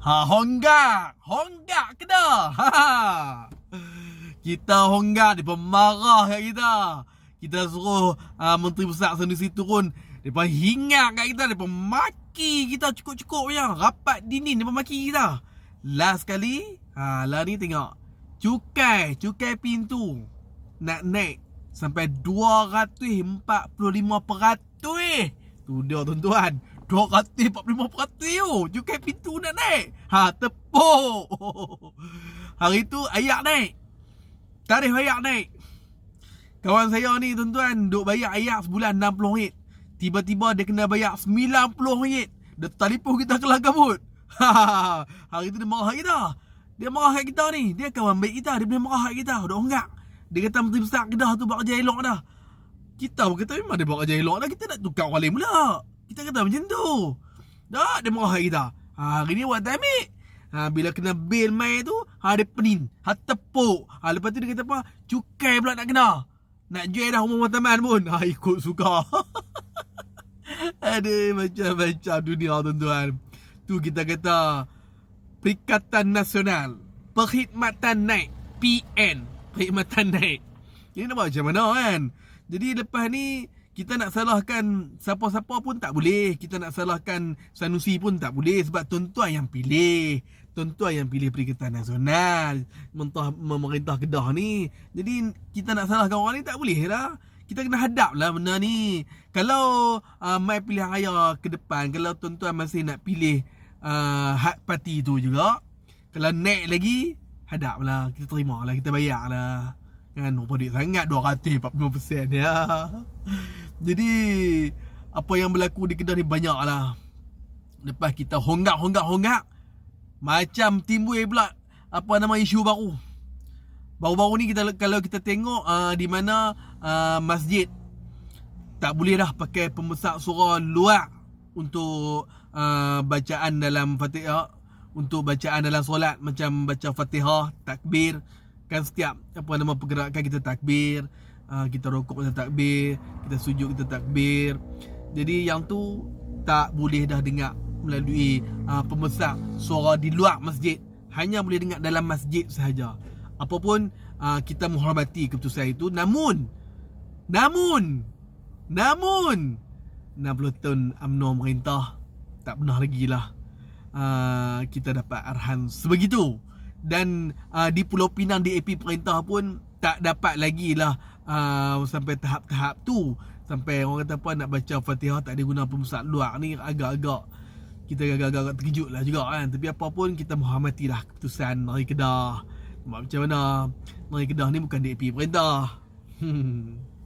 Ha honggak, honggak ke dah? Ha. Kita honggak dia marah kat kita. Kita suruh uh, menteri besar Sanusi turun Depa hingat kat kita. Depa maki kita cukup-cukup punya. Rapat dinin Depa maki kita. Last kali ha, Lah ni tengok. Cukai Cukai pintu. Nak naik Sampai 245% Tu dia tuan-tuan 245% tu. Cukai pintu nak naik. Ha tepuk. Hari tu ayak naik. Tarikh ayak naik. Kawan saya ni tuan-tuan Duk bayar ayak sebulan RM60 Tiba-tiba dia kena bayar RM90 Dia telefon kita kelah kabut Hari tu dia marah kita. Dia marah kat kita ni. Dia kawan baik kita. Dia boleh marah kat kita. Duk honggak Dia kata menteri besar kedah tu buat kerja elok dah. Kita pun kata memang dia buat kerja elok dah. Kita nak tukar lain pula Kita kata macam tu. Dah dia marah kita. Hari ni buat tak ambil Ha, bila kena bil mai tu ha, Dia penin Ha tepuk. Ha, Lepas tu dia kata apa? Cukai pula nak kena. Nak jual dah rumah teman pun. Ha, Ikut suka. Aduh macam-macam dunia tuan-tuan. Tu kita kata Perikatan Nasional Perkhidmatan Naik PN Perkhidmatan Naik. Ini buat macam mana kan? Jadi lepas ni kita nak salahkan siapa-siapa pun tak boleh. Kita nak salahkan Sanusi pun tak boleh. Sebab tuan-tuan yang pilih. Tuan-tuan yang pilih Perikatan Nasional. Mentah memerintah Kedah ni. Jadi kita nak salahkan orang ni tak boleh lah. Kita kena hadap lah benda ni. Kalau uh, Mai pilihan raya ke depan Kalau tuan-tuan masih nak pilih uh, Hak parti tu juga Kalau naik lagi Hadap lah. Kita terima lah Kita bayar lah. Kan Rupa duit sangat 240% ya Jadi Apa yang berlaku di Kedah ni banyak lah Lepas kita honggak-honggak-honggak Macam timbul pula. Apa nama isu baru? Baru-baru ni kita kalau kita tengok uh, di mana uh, masjid tak boleh dah pakai pembesar surah luar untuk uh, bacaan dalam Fatihah untuk bacaan dalam solat. Macam baca Fatihah, takbir kan setiap apa nama pergerakan kita takbir, uh, kita rokok kita takbir, kita sujud kita takbir. Jadi yang tu tak boleh dah dengar melalui uh, pembesar suara di luar masjid, hanya boleh dengar dalam masjid sahaja. Apapun uh, kita menghormati keputusan itu namun namun namun 60 tahun UMNO merintah tak pernah lagi lah uh, kita dapat arahan sebegitu. Dan uh, di Pulau Pinang di AP perintah pun tak dapat lagi lah uh, sampai tahap-tahap tu. Sampai orang kata apa nak baca Fatihah tak ada guna pemusat luar ni agak-agak. Kita agak-agak terkejut lah juga kan. Tapi apapun kita menghormati lah keputusan dari Kedah. Macam mana? Mari Kedah ni bukan DAP perintah. Hmm